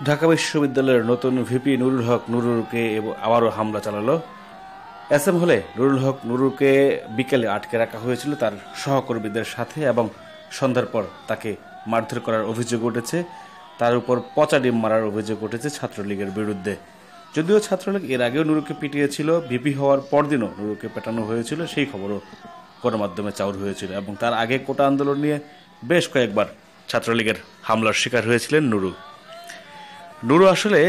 ঢাকা বিশ্ববিদ্যালয়ের নতুন ভিপি নুরুল হক নুরুরকে আবারও হামলা চালালো। এস এম হলে নুরুল হক নুরুকে বিকেলে আটকে রাখা হয়েছিল তার সহকর্মীদের সাথে এবং সন্ধ্যার পর তাকে মারধর করার অভিযোগ উঠেছে। তার উপর পচা ডিম মারার অভিযোগ উঠেছে ছাত্রলীগের বিরুদ্ধে। যদিও ছাত্রলীগ এর আগেও নুরুকে পিটিয়েছিল, ভিপি হওয়ার পরদিনও নুরুকে পেটানো হয়েছিল, সেই খবরও গণমাধ্যমে চাউর হয়েছিল এবং তার আগে কোটা আন্দোলন নিয়ে বেশ কয়েকবার ছাত্রলীগের হামলার শিকার হয়েছিলেন নুরু নুরু আসলে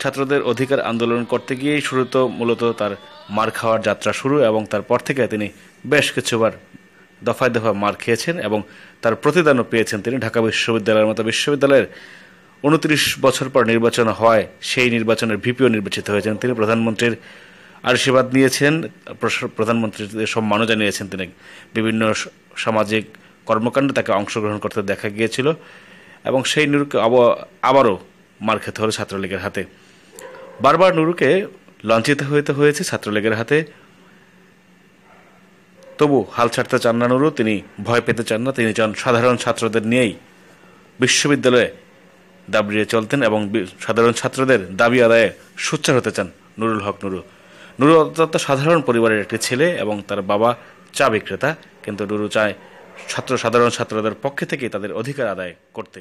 ছাত্রদের অধিকার আন্দোলন করতে গিয়েই শুরু তো মূলত তার মার খাওয়ার যাত্রা শুরু এবং তারপর থেকে তিনি বেশ কিছুবার দফায় দফায় মার খেয়েছেন এবং তার প্রতিদানও পেয়েছেন তিনি। ঢাকা বিশ্ববিদ্যালয়ের মতো বিশ্ববিদ্যালয়ের উনত্রিশ বছর পর নির্বাচন হয়, সেই নির্বাচনের ভিপিও নির্বাচিত হয়েছেন তিনি। প্রধানমন্ত্রীর আশীর্বাদ নিয়েছেন প্রধানমন্ত্রীর সম্মানও জানিয়েছেন তিনি। বিভিন্ন সামাজিক কর্মকাণ্ডে তাকে অংশগ্রহণ করতে দেখা গিয়েছিল এবং সেই নুরুকে আবারও মার খেতে হলো ছাত্রলীগের হাতে। বারবার নুরুকে লাঞ্ছিত হইতে হয়েছে ছাত্রলীগের হাতে। তবু হাল ছাড়তে চান না নুরু, তিনি ভয় পেতে চান না। তিনি চান সাধারণ ছাত্রদের নিয়েই বিশ্ববিদ্যালয়ে দাবড়িয়ে চলতেন এবং সাধারণ ছাত্রদের দাবি আদায়ে সোচ্চার হতে চান নুরুল হক নুরু। নুরু অত্যন্ত সাধারণ পরিবারের একটি ছেলে এবং তার বাবা চা বিক্রেতা, কিন্তু নুরু চায় ছাত্র সাধারণ ছাত্রদের পক্ষে থেকেই তাদের অধিকার আদায় করতে।